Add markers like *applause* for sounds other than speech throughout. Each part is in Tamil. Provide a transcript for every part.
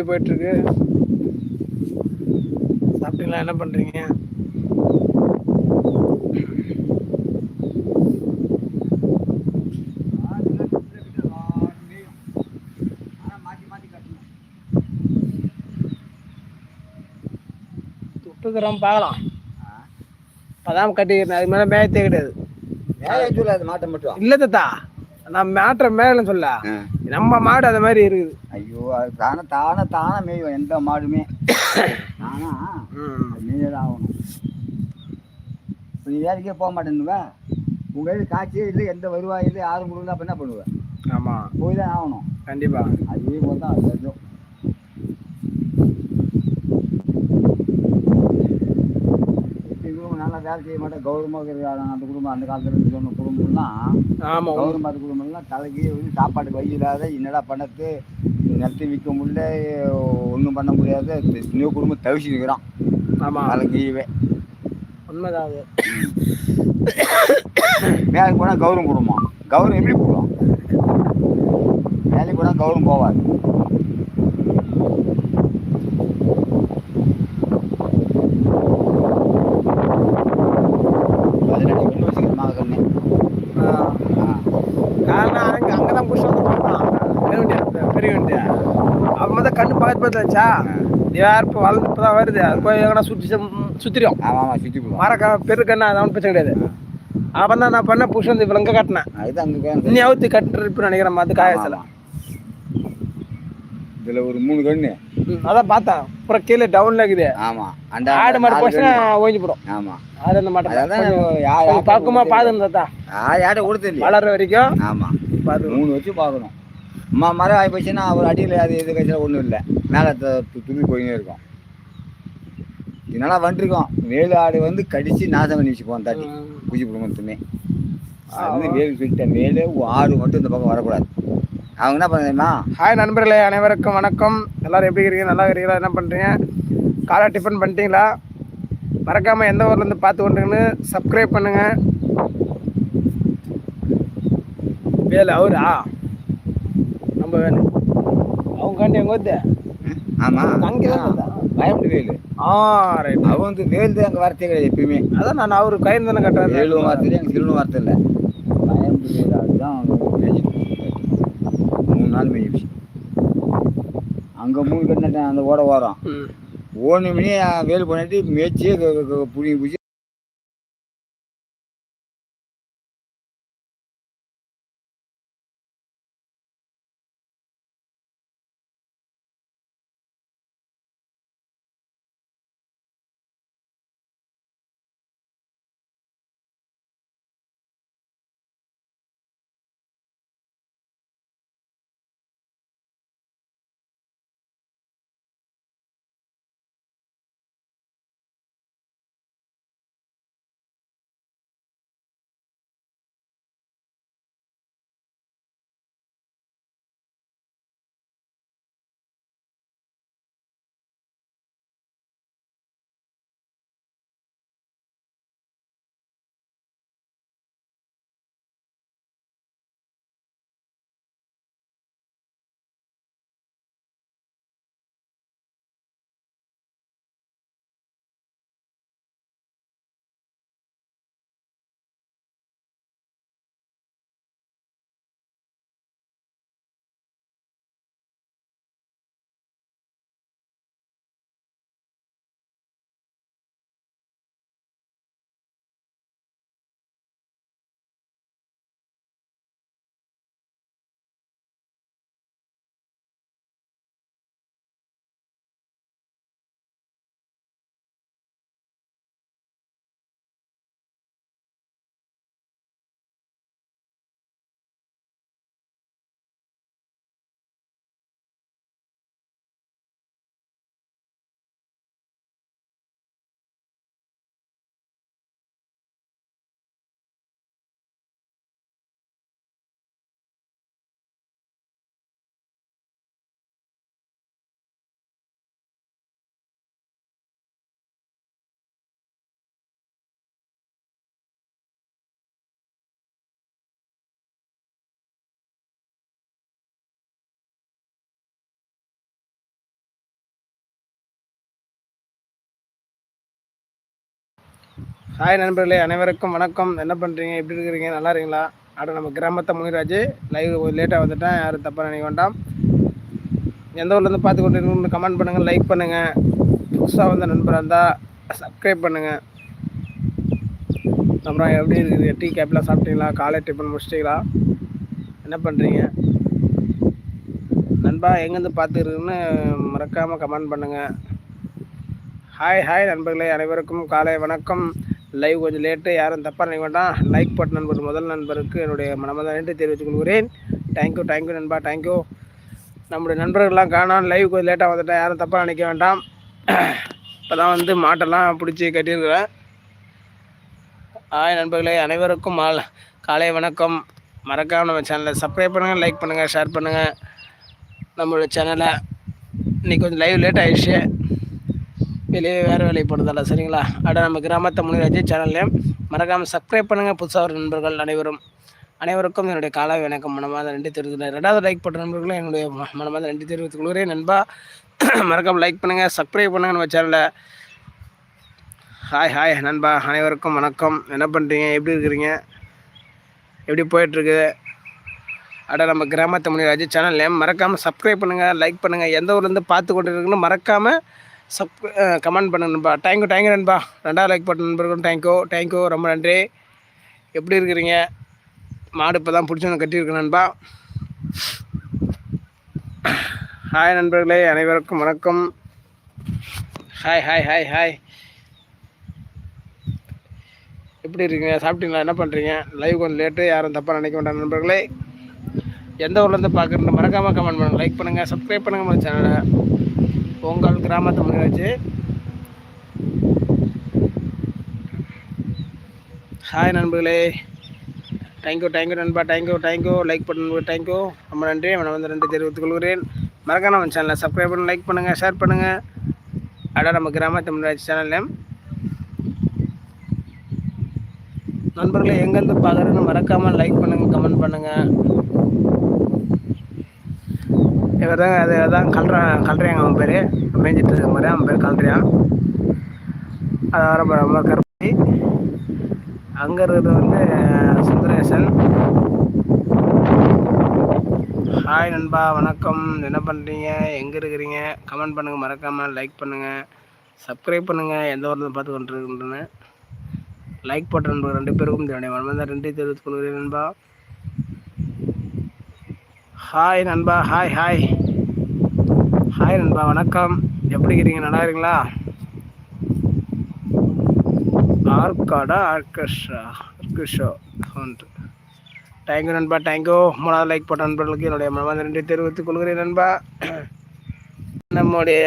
எப்படி போயிட்டுருக்கு? சாப்பிட்டீங்களா? என்ன பண்ணுறீங்க விட்டுக்கிறோம் பார்க்கலாம். அப்பதான் கட்டிக்கிறேன். அது மேலே மேயத்தே கிடையாது சொல்லாது மாட்டை மட்டும். இல்லை தத்தா நான் மேட்ற மேலேன்னு சொல்ல. நம்ம மாடு அது மாதிரி இருக்குது. தானே தானே தானே மேயும் எந்த மாடுமே. அது மேயதான் ஆகணும். நீ வேலைக்கே போக மாட்டேன்னுவ. உங்கள் கையில் காய்ச்சே இல்லை எந்த வருவாய் இல்லை யாரும் கொடுக்கல அப்போ என்ன பண்ணுவேன் ஆமாம் போய் தான் ஆகணும். கண்டிப்பா. அதே போல் தான் அது தெரியும். குடும்பம் நல்லா வேலை செய்ய மாட்டேன். கௌரவமாக அந்த குடும்பம் அந்த காலத்தில் இருந்து சொன்ன குடும்பம்லாம் ஆமாம் கவர்மெண்ட் குடும்பம்லாம் தலைக்கு வந்து சாப்பாடு வழி இல்லாத என்னடா பண்ணது நிலத்தை விற்க முடியல ஒன்றும் பண்ண முடியாத. இன்னொரு குடும்பம் தவிச்சு நிற்கிறான் ஆமாம் தலைக்கீவே உண்மைதான் வேலைக்கு போனால் கௌரவம் குடும்பம் கௌரவம் எப்படி போடும் வேலைக்கு போனால் கௌரவம் போவாது பதினெட்டு ஒன்று வச்சுக்கிறோம் கண்ணு காரணம் அங்கே அங்கே தான் புஷ் வந்து பார்க்கலாம் பெரிய வண்டியா பெரிய வண்டியா அவன் மொதல் கண்ணு பக்கத்து பக்கத்தில் வச்சா யார் இப்போ வளர்ந்து இப்போ தான் வருது. அது போய் எங்கன்னா சுற்றி சுற்றிடும் ஆமாம் ஆமாம் சுற்றி மரக்க பெரு கண்ணு அது அவன் பிரச்சனை கிடையாது. அவன் தான் நான் பண்ண புஷ் வந்து இவ்வளோ இங்கே கட்டினேன். அதுதான் அங்கே இன்னி அவுத்து கட்டுருப்பு நினைக்கிறேன் மற்ற காயத்தில் இதில் ஒரு மூணு கண்ணு. அதான் பார்த்தேன். அப்புறம் கீழே டவுனில் இருக்குது. ஆமாம் அந்த ஆடு மாடு போச்சுன்னா. ஓய்ஞ்சு போடும் ஆமாம் அது அந்த மாட்டேன் அதான் பக்குவமாக பார்த்துருந்தா யார் யார்ட்ட கொடுத்து வளர்ற வரைக்கும் ஆமாம் பார்த்து மூணு வச்சு பார்க்கணும். அம்மா மரம் ஆகி போச்சுன்னா ஒரு அடியில் அது எது கட்சியில் ஒன்றும் இல்லை. மேலே துணி போயினே இருக்கும். இதனால் வந்துருக்கோம். வேலு ஆடு வந்து கடிச்சு நாசம் பண்ணி வச்சுப்போம் தட்டி. பூச்சி குடும்பத்துமே அது வந்து வேலு சொல்லிட்டேன் வேலு ஆடு மட்டும் இந்த பக்கம் வரக்கூடாது. அவங்க என்ன பண்ண தெரியுமா? ஹாய் நண்பர்களே அனைவருக்கும் வணக்கம். எல்லாரும் எப்படி இருக்கீங்க? நல்லா இருக்கீங்களா? என்ன பண்ணுறீங்க காலை டிஃபன் பண்ணிட்டீங்களா? மறக்காமல் எந்த ஊர்லேருந்து பார்த்து கொண்டுங்கன்னு சப்ஸ்கிரைப் பண்ணுங்க. வேலு அவரா? நம்ம வேலு. அவங்க காண்டி எங்கே வந்து? ஆமாம் அங்கே தான். பயப்படு வேலு ஆ ரைட் அவன் வந்து வேலு தான் அங்கே வார்த்தையே கிடையாது எப்பயுமே. அதான் நான் அவரு கயிறு தானே கட்டுறாரு வேலு வார்த்தை எங்கள் சிறுவன் வார்த்தை இல்லை. பயம்பு வேலு ஆடு தான் அவங்க மேய்ச்சிட்டு மூணு நாள் மேய்ச்சி அங்கே மூணு கட்டினேன் அந்த ஓட ஓரம். ஓனு மணி வேலு பண்ணிட்டு மேய்ச்சி புடிங்கி பிடிச்சி ஹாய் நண்பர்களே அனைவருக்கும் வணக்கம். என்ன பண்ணுறீங்க எப்படி இருக்கிறீங்க? நல்லா இருக்கீங்களா? அட நம்ம கிராமத்தை முனிராஜ். லைவ் லேட்டாக வந்துட்டேன். யாரும் தப்பாக நினைக்க வேண்டாம். எந்த ஊர்லேருந்து பார்த்து கொண்டு இருக்கணும்னு கமெண்ட் பண்ணுங்கள் லைக் பண்ணுங்கள் புதுசாக வந்த நண்பராக இருந்தால் சப்ஸ்கிரைப் பண்ணுங்கள் அப்புறம் எப்படி இருக்குது? டீ கேப்லாம் சாப்பிட்டீங்களா? காலை டிஃபன் முடிச்சிட்டிங்களா? என்ன பண்ணுறீங்க நண்பா எங்கேருந்து பார்த்துருக்குன்னு மறக்காமல் கமெண்ட் பண்ணுங்கள் ஹாய் ஹாய் நண்பர்களே அனைவருக்கும் காலை வணக்கம். லைவ் கொஞ்சம் லேட்டு யாரும் தப்பாக நினைக்க வேண்டாம். லைக் போட்ட நண்பர் முதல் நண்பருக்கு என்னுடைய மனமார்ந்த நன்றி தெரிவித்துக் கொள்கிறேன். தேங்க்யூ தேங்க்யூ நண்பா தேங்க்யூ நம்முடைய நண்பர்கள்லாம் காணாம் லைவ் கொஞ்சம் லேட்டாக வந்துட்டேன் யாரும் தப்பாக நினைக்க வேண்டாம். இப்போ தான் வந்து மாட்டெல்லாம் பிடிச்சி கட்டியிருக்கிறேன். ஆய் நண்பர்களே அனைவருக்கும் மால் காலை வணக்கம். மறக்காம நம்ம சேனலை சப்ஸ்கிரைப் பண்ணுங்கள் லைக் பண்ணுங்கள் ஷேர் பண்ணுங்கள் நம்மளோட சேனலை இன்றைக்கி கொஞ்சம் லைவ் லேட் ஆயிடுச்சு. வெளியே வேறு வேலையை போடுறதால சரிங்களா? அட நம்ம கிராமத்தை முனிராஜ் சேனல்லையும் மறக்காமல் சப்ஸ்கிரைப் பண்ணுங்கள் புதுசாக ஒரு நண்பர்கள் அனைவரும். அனைவருக்கும் என்னுடைய கால வணக்கம். மனமாத நன்றி தெரிவித்துக்கிறேன் ரெண்டாவது லைக் பண்ணுற நண்பர்களும் என்னுடைய ம- நன்றி தெரிவித்துக் கொள்கிறேன். நண்பா *clears throat* மறக்காமல் லைக் பண்ணுங்கள் சப்ஸ்கிரைப் பண்ணுங்கள் நம்ம சேனலை ஹாய் ஹாய் நண்பா அனைவருக்கும் வணக்கம். என்ன பண்ணுறீங்க எப்படி இருக்கிறீங்க? எப்படி போயிட்டுருக்கு? அட நம்ம கிராமத்து முனிராஜ் சேனல்லையும் மறக்காமல் சப்ஸ்கிரைப் பண்ணுங்கள் லைக் பண்ணுங்கள் எந்த ஊர்லேருந்து பார்த்து கொண்டு இருக்குன்னு மறக்காமல் சப் கமெண்ட் பண்ணுங்க நண்பா. தேங்க்யூ தேங்க்யூ நண்பா. ரெண்டாவது லைக் பண்ண நண்பர்களும் தேங்க்யூ தேங்க்யூ ரொம்ப நன்றி. எப்படி இருக்கிறீங்க? மாடு இப்போ தான் பிடிச்சவங்க கட்டியிருக்கேன் நண்பா. ஹாய் நண்பர்களே அனைவருக்கும் வணக்கம். ஹாய் ஹாய் ஹாய் ஹாய் எப்படி இருக்கீங்க? சாப்பிட்டீங்களா? என்ன பண்ணுறீங்க லைவ் கொஞ்சம் லேட்டு யாரும் தப்பாக நினைக்க வேண்டாம் நண்பர்களே. எந்த ஊர்லேருந்து பார்க்குறேன்னு மறக்காமல் கமெண்ட் பண்ணுங்கள் லைக் பண்ணுங்கள் சப்ஸ்கிரைப் பண்ணுங்கள் நம்ம சேனலை பொங்கல் கிராமத்து முன்னாடி ஹாய் நண்பர்களே. தேங்க்யூ தேங்க்யூ நண்பா thank you thank you like பண்ணுங்க தேங்க்யூ ரொம்ப நன்றி. நான் வந்து நன்றி தெரிவித்துக் கொள்கிறேன். மறக்காம நம்ம சேனலை சப்ஸ்கிரைப் பண்ணி லைக் பண்ணுங்கள் ஷேர் பண்ணுங்கள் அட நம்ம கிராமத்து தமிழாட்சி சேனல்லையும் நண்பர்களே எங்கேருந்து பார்க்குறேன்னு மறக்காமல் லைக் பண்ணுங்கள் கமெண்ட் பண்ணுங்கள் இவர் தான் அது அதான் கல்றான் கல்றியாங்க அவன் பேர். மேய்ஞ்சிட்டு இருக்க மாதிரி அவன் பேர் கல்றையான் அது ரொம்ப ரொம்ப கருப்பி அங்கே இருக்கிறது வந்து சுந்தரேசன். ஹாய் நண்பா வணக்கம். என்ன பண்ணுறீங்க எங்கே இருக்கிறீங்க? கமெண்ட் பண்ணுங்கள் மறக்காமல் லைக் பண்ணுங்கள் சப்ஸ்கிரைப் பண்ணுங்கள் எந்த ஊரில் பார்த்து கொண்டிருக்கின்றன. லைக் போட்ட நண்பர் ரெண்டு பேருக்கும் என்னுடைய மனமார்ந்த நன்றி தெரிவித்துக் கொள்கிறேன் நண்பா. ஹாய் நண்பா ஹாய் ஹாய் ஹாய் நண்பா வணக்கம். எப்படி இருக்கிறீங்க நல்லா இருக்கீங்களா? ஆர்காடா ஆர்கஸ்ட்ரா ஆர்கஸ்ட்ரா ஒன்று. தேங்க்யூ நண்பா தேங்க்யூ மூணாவது லைக் போட்ட நண்பர்களுக்கு என்னுடைய மனமார்ந்த நன்றி தெரிவித்துக் கொள்கிறேன் நண்பா. நம்முடைய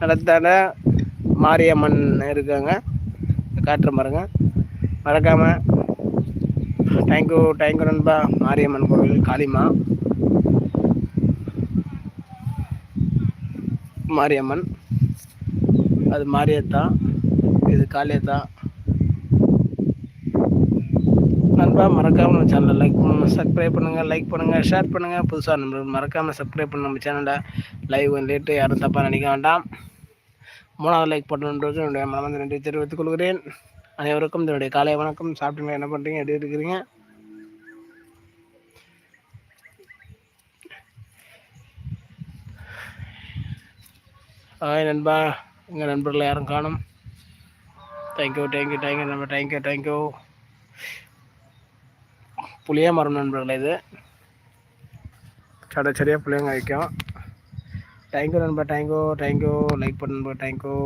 நிலத்தான மாரியம்மன் இருக்காங்க. காட்டுற மாருங்க. மறக்காமல் தேங்க்யூ தேங்க்யூ நண்பா. மாரியம்மன் கோவில் காளிமா. மாரியம்மன். அது மாரியத்தா இது காளியத்தா. நண்பா மறக்காமல் நம்ம சேனலை லைக் பண்ணுங்கள் சப்ஸ்கிரைப் பண்ணுங்கள் லைக் பண்ணுங்கள் ஷேர் பண்ணுங்கள் புதுசாக நம்ம மறக்காமல் சப்ஸ்கிரைப் பண்ண நம்ம சேனலை லைவ் லேட்டு யாரும் தப்பாக நினைக்க வேண்டாம். மூணாவது லைக் பண்ணணுன்றது என்னுடைய மனமந்த நன்றி தெரிவித்துக் கொள்கிறேன். அனைவருக்கும் என்னுடைய காலை வணக்கம். சாப்பிட்டீங்களா? என்ன பண்ணுறீங்க எப்படி இருக்கிறீங்க? ஹாய் நண்பா. எங்கள் நண்பர்கள் யாரும் காணும்? Thank you thank you thank you நண்பா. தேங்க்யூ தேங்க்யூ புளிய மரம் நண்பர்களே இது. சட சரியாக புளியங்க வைக்கும் தேங்க்யூ நண்பா தேங்க்யூ தேங்க்யூ லைக் பண்ண நண்பா தேங்க்யூ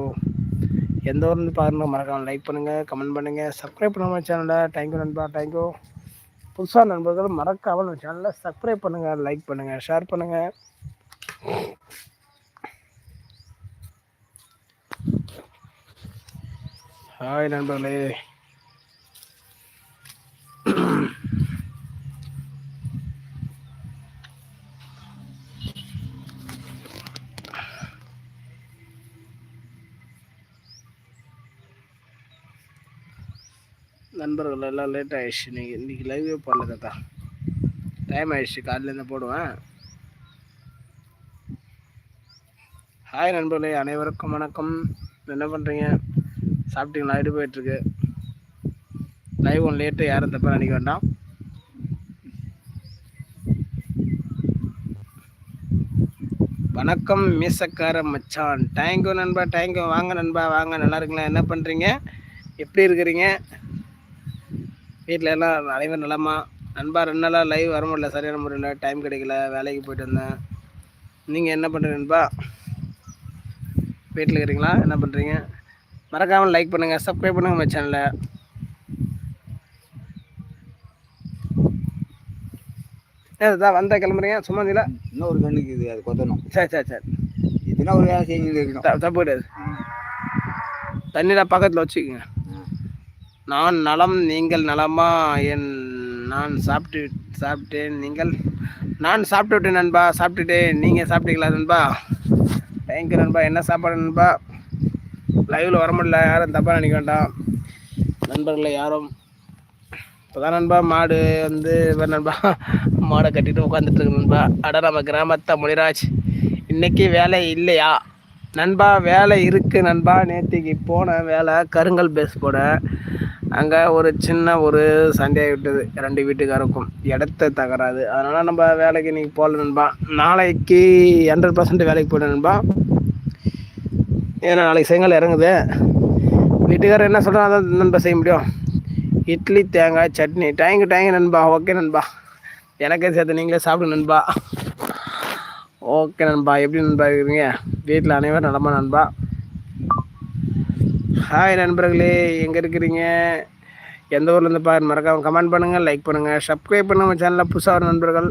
எந்த ஊர்லேருந்து பாருங்க மறக்காமல் லைக் பண்ணுங்கள் கமெண்ட் பண்ணுங்கள் சப்ஸ்கிரைப் பண்ணாம சேனலை தேங்க்யூ நண்பா தேங்க்யூ புதுசாக நண்பர்கள் மறக்காமல் சேனலில் சேனலை சப்ஸ்கிரைப் பண்ணுங்கள் லைக் பண்ணுங்கள் ஷேர் பண்ணுங்கள் ஹாய் நண்பர்களே நண்பர்கள் எல்லாம் லேட் ஆயிடுச்சு. இன்னைக்கு இன்றைக்கி லைவே போடல தாத்தா. டைம் ஆயிடுச்சு காலையிலேருந்து போடுவேன். ஹாய் நண்பர்களே அனைவருக்கும் வணக்கம். என்ன பண்ணுறீங்க சாப்பிட்டீங்களா? எடு போயிட்டுருக்கு. லைவ் ஒன் லேட்டு யாரும் தப்பாக நினைக்க வேண்டாம். வணக்கம் மீசக்கார மச்சான். தேங்க்யூ நண்பா தேங்க்யூ வாங்க நண்பா வாங்க. நல்லா இருக்குங்களா? என்ன பண்ணுறீங்க எப்படி இருக்கிறீங்க? வீட்டில் எல்லாம் அனைவரும் நலமா? நண்பா ரெண்டு நாளாக லைவ் வர முடியல. சரியான முறையில் டைம் கிடைக்கல. வேலைக்கு போயிட்டு வந்தேன். நீங்கள் என்ன பண்ணுறீங்க நண்பா? வீட்டில் இருக்கிறீங்களா? என்ன பண்ணுறீங்க மறக்காமல் லைக் பண்ணுங்கள் சப்ஸ்கிரைப் பண்ணுங்கள் நம்ம சேனலை ஏதான் வந்த கிளம்புறீங்க சும்மா இல்லை இன்னும் ஒரு கண்ணுக்கு இது அது கொத்தணும். சரி சரி சரி. இதுனா ஒரு வேலை செஞ்சுட்டு இருக்கணும். தப்பு கிடையாது. தண்ணியில் பக்கத்தில் வச்சுக்கோங்க. நான் நலம் நீங்கள் நலமா என் நான் சாப்பிட்டு சாப்பிட்டேன் நீங்கள் நான் சாப்பிட்டு விட்டேன் நண்பா. சாப்பிட்டுட்டேன் நீங்கள் சாப்பிட்டீங்களா நண்பா? தேங்க்யூ நண்பா. என்ன சாப்பாடு நண்பா? லைவில் வர முடியல யாரும் தப்பாக நினைக்க வேண்டாம். நண்பர்களை யாரும் இப்போதான் நண்பா மாடு வந்து இவர் நண்பா மாடை கட்டிட்டு உட்காந்துட்டு இருக்கு நண்பா. அட நம்ம கிராமத்தை முனிராஜ் இன்னைக்கு வேலை இல்லையா? நண்பா வேலை இருக்கு நண்பா. நேற்றுக்கு போன வேலை கருங்கல் பேஸ் போட. அங்கே ஒரு சின்ன ஒரு சண்டையாக விட்டது ரெண்டு வீட்டுக்காருக்கும். இடத்த தகராது அதனால் நம்ம வேலைக்கு இன்னைக்கு போகல நண்பா. நாளைக்கு ஹண்ட்ரட் பர்சன்ட் வேலைக்கு போய்ட்டு நண்பா. ஏன்னா நாளைக்கு செங்கல் இறங்குது. வீட்டுக்காரர் என்ன சொல்கிறோம் அதான் நண்பா செய்ய முடியும். இட்லி தேங்காய் chutney. Thank you thank you நண்பா. ஓகே நண்பா. எனக்கே சேர்த்து நீங்களே சாப்பிடுங்க நண்பா. ஓகே நண்பா. எப்படி நண்பா இருக்கிறீங்க? வீட்டில் அனைவரும் நலமா நண்பா? ஹாய் நண்பர்களே. எங்கே இருக்கிறீங்க? எந்த ஊர்லேருந்து பாரு மறக்காமல் கமெண்ட் பண்ணுங்கள் லைக் பண்ணுங்கள் சப்ஸ்கிரைப் பண்ணுங்கள் நம்ம சேனலில் புதுசாக வர நண்பர்கள்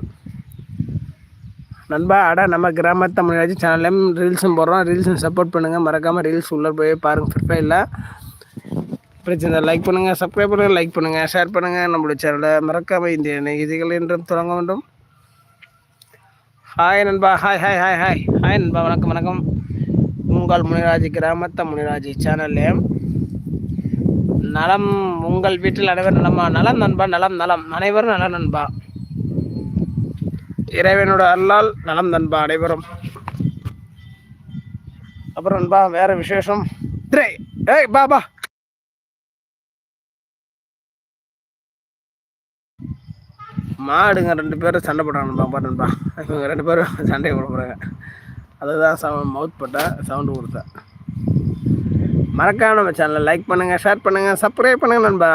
நண்பா அடா நம்ம கிராமத்து தமிழாச்சு சேனல்லையும் ரீல்ஸும் போடுறோம். ரீல்ஸும் சப்போர்ட் பண்ணுங்கள் மறக்காமல் ரீல்ஸ் உள்ளே போய் பாருங்கள் ப்ரிஃபைலில் பிரச்சனை லைக் பண்ணுங்கள் சப்ஸ்கிரைப் பண்ணுங்கள் லைக் பண்ணுங்கள் ஷேர் பண்ணுங்கள் நம்மளுடைய சேனலை மறக்காமல் இந்த நிகழ்ச்சிகள் என்றும் தொடங்க வேண்டும். ஹாய் நண்பா hi hi hi hi hi நண்பா வணக்கம் வணக்கம். உங்கள் முனிராஜ் கிராமத்த முனிராஜ் சேனல்லையும் நலம் உங்கள் வீட்டில் அனைவரும் நலமா? நலம் நண்பா நலம் நலம். அனைவரும் நலம் நண்பா. இறைவனோட அருளால் நலம் நண்பா அனைவரும். அப்புறம் நண்பா வேற விசேஷம்? டேய் ஏய் பா மாடுங்க ரெண்டு பேரும் சண்டை போடுறாங்க பாரு நண்பா. இவங்க ரெண்டு பேரும் சண்டை போட போகிறாங்க அதுதான் சவுண்ட் மவுத் பட்ட சவுண்டு கொடுத்தேன் மறக்காம நம்ம சேனலை லைக் பண்ணுங்கள் ஷேர் பண்ணுங்கள் சப்ஸ்கிரைப் பண்ணுங்கள் நண்பா.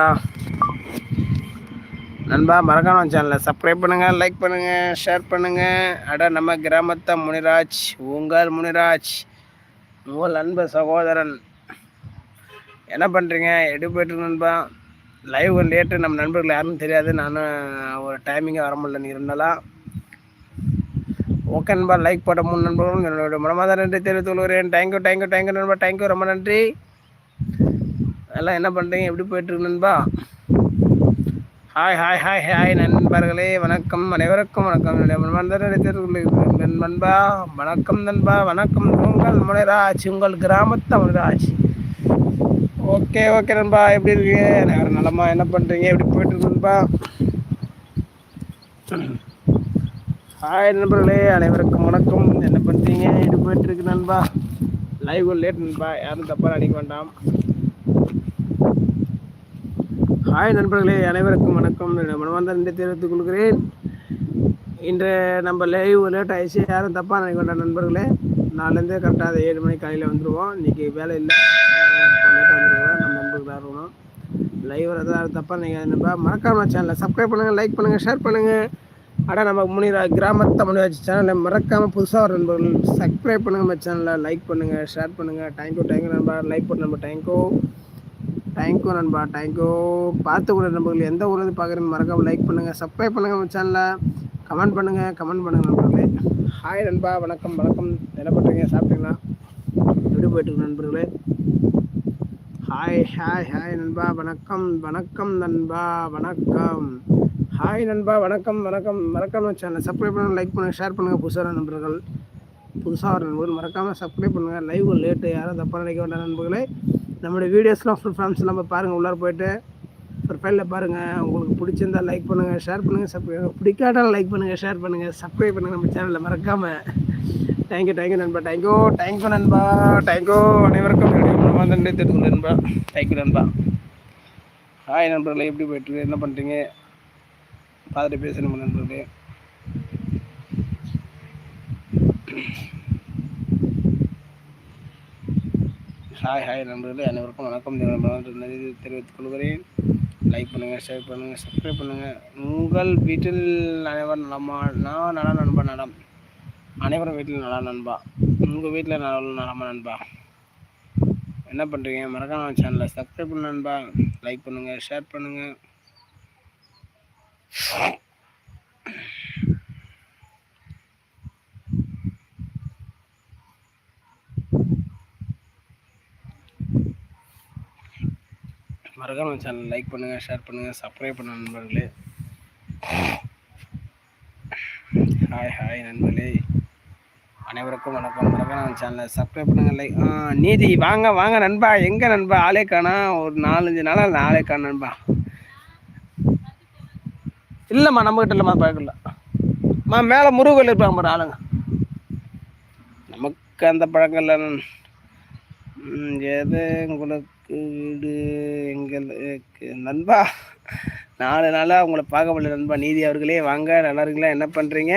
நண்பா மறக்காம சேனலை சப்ஸ்கிரைப் பண்ணுங்கள் லைக் பண்ணுங்கள் ஷேர் பண்ணுங்கள் அட நம்ம கிராமத்தை முனிராஜ் உங்கள் முனிராஜ் உங்கள் அன்பு சகோதரன். என்ன பண்ணுறீங்க எப்படி போயிட்டு நண்பா? லைவ் லேட்டு நம்ம நண்பர்கள் யாரும் தெரியாது. நானும் ஒரு டைமிங்காக வர முடியல. நீ இருந்தாலும் ஓகே நண்பா லைக் போட்ட மூணு நண்பர்களும் என்னோட மனமாக நன்றி தெரிவித்துக் கொள்கிறேன். Thank you thank you thank you நண்பா. தேங்க்யூ ரொம்ப நன்றி. எல்லாம் என்ன பண்ணுறீங்க எப்படி போயிட்டுருக்கு நண்பா? ஹாய் ஹாய் ஹாய் ஹாய் நண்பர்களே. வணக்கம். அனைவருக்கும் வணக்கம். என்னுடைய நண்பா வணக்கம் நண்பா வணக்கம் உங்கள் முனைராஜ் உங்கள் கிராமத்து முனைராஜ். ஓகே ஓகே நண்பா எப்படி இருக்கு அனைவரும் நலமா? என்ன பண்ணுறீங்க எப்படி போயிட்டு நண்பா? ஹாய் நண்பர்களே. அனைவருக்கும் வணக்கம். என்ன பண்ணுறீங்க எப்படி போயிட்டு இருக்கு நண்பா? லைவ் லேட் நண்பா. யாரும் தப்பாக நினைக்க வேண்டாம். ஹாய் நண்பர்களே அனைவருக்கும் வணக்கம். மனமார்ந்த நன்றி தெரிவித்துக் கொள்கிறேன். இன்று நம்ம லைவ் லேட் ஆயிடுச்சு யாரும் தப்பாக நினைக்க வேண்டாம் நண்பர்களே. நாலுலேருந்து கரெக்டாக ஏழு மணிக்கு காலையில் வந்துடுவோம் இன்றைக்கி வேலை இல்லை. லேட்டாக வந்துடுவோம் நம்ம நண்பர்கள் இருக்கணும். லைவ் வரது தப்பாக நினைக்காது நண்பா. மறக்காமல் சேனலில் சப்ஸ்கிரைப் பண்ணுங்கள் லைக் பண்ணுங்கள் ஷேர் பண்ணுங்கள் ஆனால் நம்ம முனிரா கிராமத்தை முனிராஜ் சேனலில் மறக்காமல் புதுசாக வர நண்பர்கள் சப்ஸ்கிரைப் பண்ணுங்கள் நம்ம சேனலில் லைக் பண்ணுங்கள் ஷேர் பண்ணுங்கள் தேங்க்யூ தேங்க்யூ நண்பா. லைக் பண்ண நம்ம தேங்க்யூ தேங்க்யூ நண்பா. தேங்க்யூ பார்த்து கூட நண்பர்கள் எந்த ஊரில் பார்க்குறேன்னு மறக்காம லைக் பண்ணுங்கள் சப்ஸ்கிரைப் பண்ணுங்கள் நம்ம சேனலில் கமெண்ட் பண்ணுங்கள் கமெண்ட் பண்ணுங்கள் நண்பர்களே. ஹாய் நண்பா வணக்கம் வணக்கம். என்ன பண்ணுறீங்க சாப்பிட்டீங்களா? எப்படி போயிட்டுருக்கு நண்பர்களே? ஹாய் ஹாய் ஹாய் நண்பா. வணக்கம் வணக்கம் நண்பா. வணக்கம். ஹாய் நண்பா வணக்கம் வணக்கம். மறக்காம சேனல் சப்ஸ்கிரைப் பண்ணுங்கள் லைக் பண்ணுங்கள் ஷேர் பண்ணுங்கள் புதுசாக நண்பர்கள். புதுசாக வர நண்பர்கள் மறக்காமல் சப்ஸ்கிரைப் பண்ணுங்கள் லைவ் லேட்டு யாரும் தப்பாக நினைக்க வேண்டாம் நண்பர்களே. நம்மளுடைய வீடியோஸ்லாம் ஃபுல் ஃப்ரெண்ட்ஸ் நம்ம பாருங்கள் உள்ளார போயிட்டு ப்ரொஃபைலில் பாருங்கள் உங்களுக்கு பிடிச்சிருந்தா லைக் பண்ணுங்கள் ஷேர் பண்ணுங்கள் சப்ஸ்கிரைப் பிடிக்காட்டாலும் லைக் பண்ணுங்கள் ஷேர் பண்ணுங்கள் சப்ஸ்கிரைப் பண்ணுங்கள் நம்ம சேனலில் மறக்காமல் தேங்க்யூ தேங்க்யூ நண்பா. தேங்க்யூ தேங்க்யூ நண்பா. தேங்க்யூ அனைவருக்கும் என்னுடைய நன்றி நண்பா. தேங்க்யூ நண்பா. ஹாய் நண்பர்களே எப்படி போயிட்டுருக்கு என்ன பண்ணுறீங்க பார்த்துட்டு பேசணும் நண்பர்களே. ஹாய் ஹாய் நண்பர்களே அனைவருக்கும் வணக்கம். நன்றி தெரிவித்துக் கொள்கிறேன். லைக் பண்ணுங்கள் ஷேர் பண்ணுங்கள் சப்ஸ்கிரைப் பண்ணுங்கள் உங்கள் வீட்டில் அனைவரும் நலமா? நான் நல்லா நண்பா நலம். அனைவரும் வீட்டில் நல்லா நண்பா. உங்கள் வீட்டில் நல்ல நலமா நண்பா? என்ன பண்ணுறீங்க மறக்காம சேனலை சப்ஸ்கிரைப் பண்ண நண்பா. லைக் பண்ணுங்கள் ஷேர் பண்ணுங்கள் மறக்காம சேனல் லைக் பண்ணுங்கள் ஷேர் பண்ணுங்கள் சப்ஸ்கிரைப் பண்ண நண்பர்களே. ஹாய் ஹாய் நண்பர்களே. அனைவருக்கும் வணக்கம். மறக்காம சேனலை சப்ஸ்கிரைப் பண்ணுங்கள் லைக் நீதி. வாங்க வாங்க நண்பா. எங்கே நண்பா? ஆளே காணா. ஒரு நாலஞ்சு நாளாக ஆளே காண நண்பா. இல்லைம்மா நம்மக்கிட்ட இல்லைம்மா பார்க்கல மா மேலே முருகல் இருப்பாங்க பாரு ஆளுங்க. நமக்கு அந்த பழக்கம் இல்லை எது உங்களுக்கு வீடு எங்களுக்கு நண்பா. நாலு நாளாக உங்களை பார்க்க முடியல நண்பா. நீதி அவர்களே வாங்க. நல்லா இருக்கீங்களா? என்ன பண்ணுறீங்க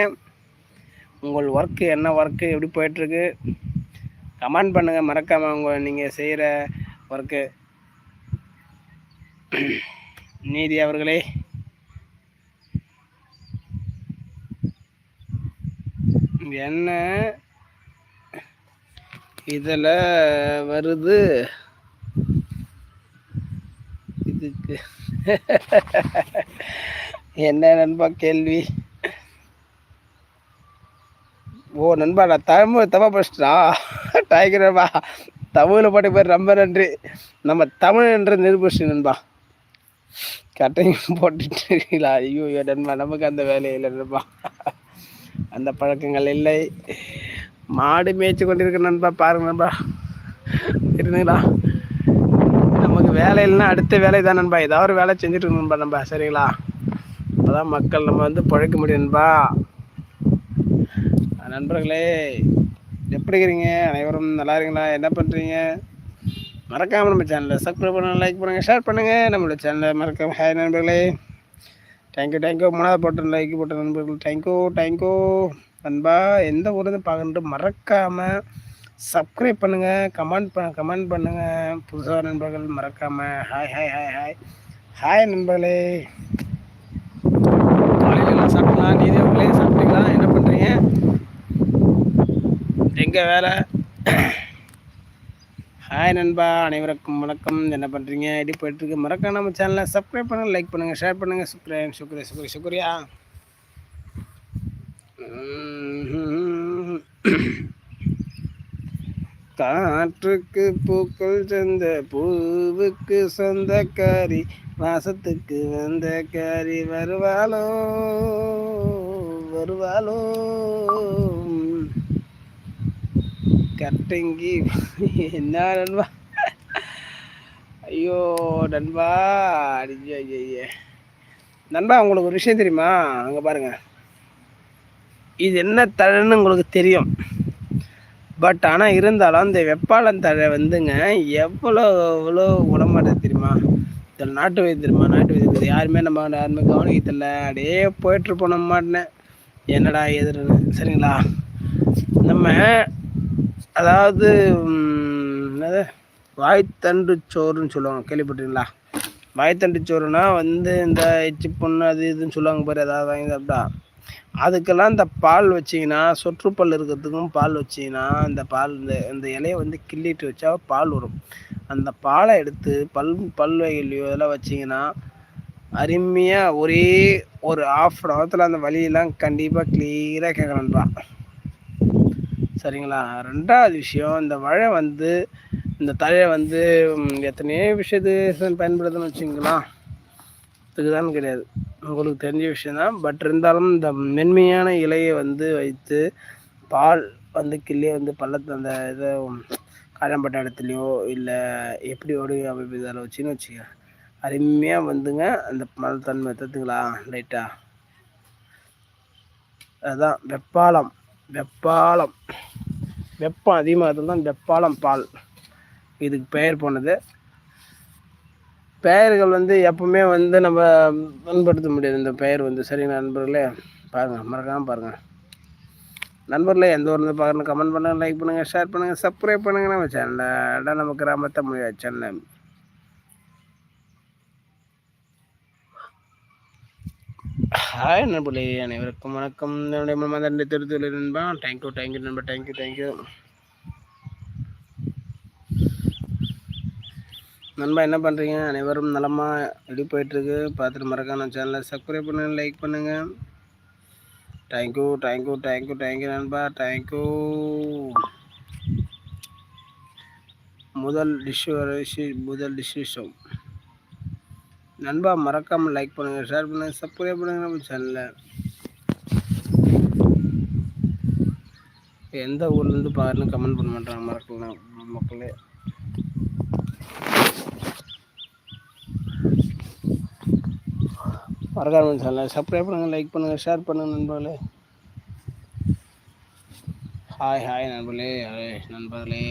உங்கள் ஒர்க்கு என்ன ஒர்க்கு எப்படி போயிட்டுருக்கு? கமெண்ட் பண்ணுங்கள் மறக்காமல் உங்கள் நீங்கள் செய்கிற ஒர்க்கு நீதி அவர்களே. என்ன? இதில் வருது. இதுக்கு என்ன நண்பா கேள்வி? ஓ நண்பா நான் தமிழ் தப்பா படிச்சிட்டா டைகர் நண்பா தமிழில் பாட்டு பேர் ரொம்ப நன்றி. நம்ம தமிழ் என்ற நிரூபிச்சு நண்பா. கட்டையும் போட்டுட்டு இருக்கீங்களா ஐயோ ஐயோ நண்பா நமக்கு அந்த வேலையை இல்லை நண்பா. அந்த பழக்கங்கள் இல்லை. மாடு மேய்ச்சி கொண்டிருக்க நண்பா பாருங்க நண்பா. இருந்தீங்களா? வேலை இல்லைன்னா அடுத்த வேலை தான் நண்பா. ஏதாவது ஒரு வேலை செஞ்சுட்டு இருக்கணும்பா நண்பா நம்ம சரிங்களா? அப்போதான் மக்கள் நம்ம வந்து பழைக்க முடியும் நண்பா. நண்பர்களே எப்படி இருக்கிறீங்க? அனைவரும் நல்லா இருக்கீங்களா? என்ன பண்ணுறீங்க மறக்காமல் நம்ம சேனலை சப்ஸ்கிரைப் பண்ணுங்கள் லைக் பண்ணுங்கள் ஷேர் பண்ணுங்கள் நம்மளோட சேனலை மறக்காம ஹாய் நண்பர்களே. தேங்க்யூ தேங்க்யூ மூணாவது போட்ட லைக் போட்ட நண்பர்கள். தேங்க்யூ தேங்க்யூ நண்பா எந்த ஊர்லேருந்து பார்க்கணுன்ட்டு மறக்காமல் சப்ஸ்கிரைப் பண்ணுங்கள் கமெண்ட் ப கமெண்ட் பண்ணுங்கள் புதுசாக நண்பர்கள் மறக்காமல் hi hi hi hi hi நண்பர்களே. காலையில் சாப்பிட்லாம் சாப்பிட்டீங்களா? நீதியவர்களே சாப்பிட்டீங்களா? என்ன பண்ணுறீங்க எங்கே வேலை? ஹாய் நண்பா. அனைவருக்கும் வணக்கம். என்ன பண்ணுறீங்க எப்படி போயிட்டுருக்கு? மறக்காம நம்ம சேனலை சப்ஸ்கிரைப் பண்ணுங்கள் லைக் பண்ணுங்கள் ஷேர் பண்ணுங்கள் சுக்ரேன் சுக்ரே சுக்ரி சுக்ரியா காற்றுக்கு பூக்கள் சொந்த பூவுக்கு சொந்தக்காரி வாசத்துக்கு வந்த காரி வருவாளோ? வருவாளோ? கட்டங்கி என்ன நண்பா? ஐயோ நண்பா ஐயோ ஐயோ நண்பா உங்களுக்கு ஒரு விஷயம் தெரியுமா? அங்கே பாருங்க. இது என்ன தழன்னு உங்களுக்கு தெரியும்? பட் ஆனால் இருந்தாலும் அந்த வெப்பாளம் தழை வந்துங்க எவ்வளோ எவ்வளோ உடம்பாடு தெரியுமா? இதில் நாட்டு வைத்தியம் தெரியுமா? நாட்டு வைத்தியம் யாருமே நம்ம யாருமே கவனிக்கத்தில்ல அப்படியே போயிட்டுருப்போம் நம்ம மாட்டினேன் என்னடா எதிர்னு சரிங்களா? நம்ம அதாவது என்னது? வாய்த்தண்டு சோறுன்னு சொல்லுவாங்க. கேள்விப்பட்டீங்களா வாய்த்தண்டு சோறுனா வந்து இந்த எச்சி பொண்ணு அது இதுன்னு சொல்லுவாங்க பாரு. ஏதாவது வாங்கி சாப்பிட்டா. அதுக்கெல்லாம் இந்த பால் வச்சிங்கன்னா சொற்றுப்பல் இருக்கிறதுக்கும் பால் வச்சிங்கன்னா இந்த பால் இந்த இந்த இலையை வந்து கிள்ளிட்டு வச்சா பால் வரும். அந்த பாலை எடுத்து பல் பல் வகையிலையோ இதெல்லாம் வச்சிங்கன்னா அருமையாக ஒரே ஒரு ஆஃப் அன் ஹவரத்தில் அந்த வலியெல்லாம் கண்டிப்பாக கிளியராக கேட்கணுன்றா சரிங்களா? ரெண்டாவது விஷயம் இந்த மழை வந்து இந்த தழையை வந்து எத்தனையோ விஷயத்து பயன்படுதுன்னு வச்சுங்களா தான் கிடையாது. உங்களுக்கு தெரிஞ்ச விஷயந்தான் பட் இருந்தாலும் இந்த மென்மையான இலையை வந்து வைத்து பால் வந்து கிள்ளி வந்து பள்ளத்து அந்த இதை காயம்பட்ட இடத்துலையோ இல்லை எப்படி ஓடி அமைப்பு இதில் வச்சுன்னு வச்சுக்க அருமையாக வந்துங்க. அந்த மலத்தன்மை தத்துங்களா லைட்டாக அதுதான் வெப்பாலம். வெப்பாலம். வெப்பம் அதிகமாக தான் வெப்பாலம் பால். இதுக்கு பெயர் போனது. பெயர்கள் வந்து எப்பவுமே வந்து நம்ம பயன்படுத்த முடியாது. இந்த பெயர் வந்து சரிங்களா நண்பர்களே? பாருங்கள் மறக்காமல் பாருங்கள் நண்பர்களே எந்த ஊர் இருந்து பார்க்கணும் கமெண்ட் பண்ணுங்கள் லைக் பண்ணுங்கள் ஷேர் பண்ணுங்கள் சப்ஸ்கிரைப் பண்ணுங்கள் நம்ம சேனலில் நம்ம கிராமத்தை மொழி சேனல் ஹாய் நண்பர்களே அனைவருக்கும் வணக்கம். என்னுடைய மனமார்ந்த திருத்தூர் நண்பா தேங்க்யூ தேங்க்யூ நண்பா தேங்க்யூ தேங்க்யூ நண்பா என்ன பண்ணுறீங்க அனைவரும் நலமாக எப்படி போயிட்டுருக்கு? பார்த்துட்டு மறக்காம சேனலை சப்ஸ்கிரைப் பண்ணுங்கள் லைக் பண்ணுங்கள் thank you thank you thank you thank you நண்பா தேங்க்யூ முதல் டிஷ் முதல் டிஷ்ஷம் நண்பா மறக்காமல் லைக் பண்ணுங்கள் ஷேர் பண்ணுங்கள் சப்ஸ்கிரைப் பண்ணுங்கள் நம்ம சேனலில் எந்த ஊர்லேருந்து பாருன்னு கமெண்ட் பண்ண மாட்டாங்க மறக்கலாம் மக்களே. மறக்காம சேனலை சப்ஸ்கிரைப் பண்ணுங்கள் லைக் பண்ணுங்கள் ஷேர் பண்ணுங்கள் நண்பர்களே. ஹாய் ஹாய் நண்பர்களே. நண்பர்களே.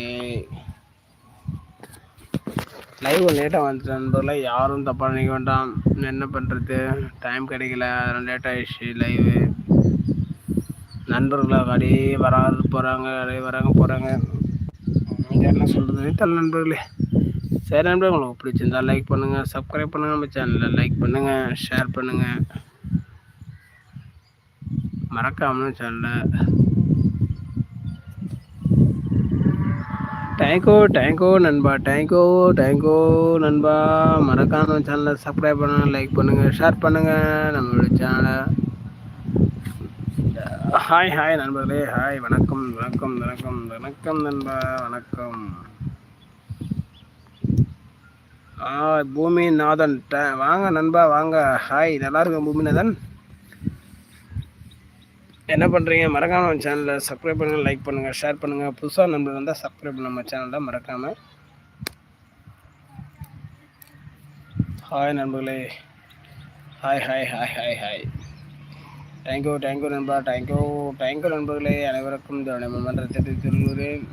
லைவ் லேட்டாக வந்துட்டு நண்பர்களே. யாரும் தப்பாக நினைக்க வேண்டாம். என்ன பண்ணுறது டைம் கிடைக்கல. அதெல்லாம் லேட் ஆகிடுச்சு லைவு நண்பர்களாக அப்படியே வராது போகிறாங்க அப்படியே வராங்க போகிறாங்க என்ன சொல்கிறது தெரியல நண்பர்களே. சரி நண்பர்களே உங்களுக்கு பிடிச்சிருந்தா லைக் பண்ணுங்கள் சப்ஸ்கிரைப் பண்ணுங்கள் நம்ம சேனலில் லைக் பண்ணுங்கள் ஷேர் பண்ணுங்கள் மறக்காமல் சேனலில் டேங்கோ டேங்கோ நண்பா டேங்கோ டேங்கோ நண்பா. மறக்காம சேனலை சப்ஸ்கிரைப் பண்ணுங்கள் லைக் பண்ணுங்கள் ஷேர் பண்ணுங்கள் நம்மளுடைய சேனலை ஹாய் ஹாய் நண்பர்களே ஹாய் வணக்கம் வணக்கம் வணக்கம் வணக்கம் நண்பா வணக்கம். பூமிநாதன் வாங்க நண்பா வாங்க. ஹாய் நல்லா இருக்கும் பூமிநாதன் என்ன பண்ணுறீங்க மறக்காமல் நம்ம சேனலில் சப்ஸ்கிரைப் பண்ணுங்கள் லைக் பண்ணுங்கள் ஷேர் பண்ணுங்கள் புதுசாக நண்பர்கள் வந்தால் சப்ஸ்கிரைப் பண்ண நம்ம சேனலில் மறக்காமல் ஹாய் நண்பர்களே. Hi hi hi hi hi. Thank you thank you நண்பா தேங்க்யூ தேங்க்யூ நண்பர்களே. அனைவருக்கும் இந்த மன்றத்தை திருவுறேன்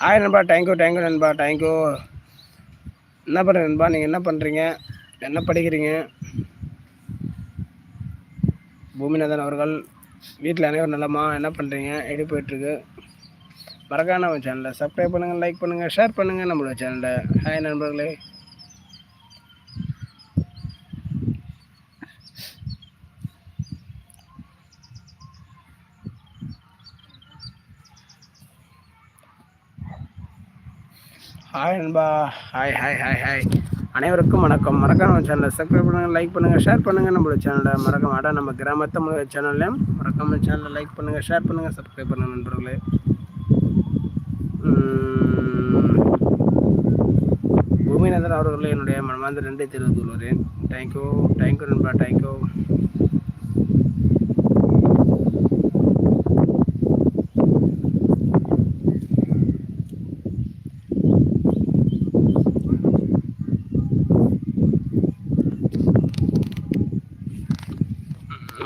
ஹாய் நண்பா தேங்க்யூ தேங்க்யூ நண்பா தேங்க்யூ என்ன பண்ணுற நண்பா நீங்கள் என்ன பண்ணுறீங்க என்ன படிக்கிறீங்க? பூமிநாதன் அவர்கள் வீட்டில் அனைவரும் நல்லமா என்ன பண்ணுறீங்க எப்படி போயிட்டுருக்கு? மறக்காம நம்ம சேனலை சப்ஸ்கிரைப் பண்ணுங்கள் லைக் பண்ணுங்கள் ஷேர் பண்ணுங்கள் நம்மளோட சேனலில் ஹாய் நண்பர்களே. ஹாய் அன்பா ஹாய் ஹாய் ஹாய் ஹாய் அனைவருக்கும் வணக்கம். மறக்காம சேனலை சப்ஸ்கிரைப் பண்ணுங்கள் லைக் பண்ணுங்கள் ஷேர் பண்ணுங்கள் நம்மளோட சேனலை மறக்க அடா நம்ம கிராமத்தை முழு சேனல்லையும் மறக்காம சேனலை லைக் பண்ணுங்கள் ஷேர் பண்ணுங்கள் சப்ஸ்கிரைப் பண்ணுங்கள் நண்பர்களே. பூமிநாதன் அவர்களே என்னுடைய மனமார்ந்த நன்றி தெரிவித்து கொள்கிறேன். தேங்க்யூ தேங்க்யூ நண்பா தேங்க்யூ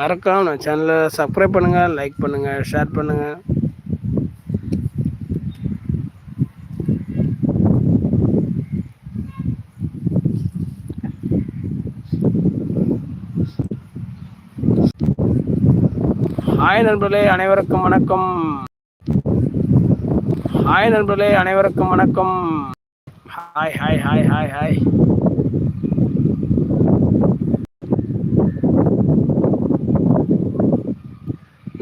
மறக்காம நம்ம சேனலை சப்ஸ்கிரைப் பண்ணுங்கள் லைக் பண்ணுங்கள் ஷேர் பண்ணுங்கள் ஹாய் நண்பர்களே அனைவருக்கும் வணக்கம். ஹாய் நண்பர்களே அனைவருக்கும் வணக்கம். Hi hi hi hi hi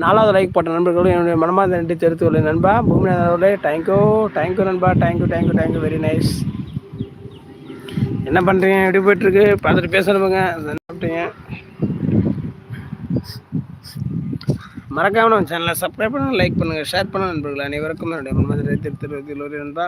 நாலாவது லைக் போட்ட நண்பர்களும் என்னுடைய மனமார்ந்த நன்றி தெரிவித்துள்ள நண்பா. பூமிநாதன் அவர்களே தேங்க்யூ தேங்க்யூ நண்பா. Thank you thank you thank you very nice என்ன பண்ணுறீங்க எப்படி போயிட்டுருக்கு? பார்த்துட்டு பேசணுமுங்க சாப்பிட்டீங்க மறக்காமல் நம்ம சேனலை சப்ஸ்கிரைப் பண்ணுங்கள் லைக் பண்ணுங்கள் ஷேர் பண்ணுங்கள் நண்பர்கள். அனைவருக்கும் என்னுடைய மனமார்ந்த நன்றி தெரிவித்துள்ள நண்பா.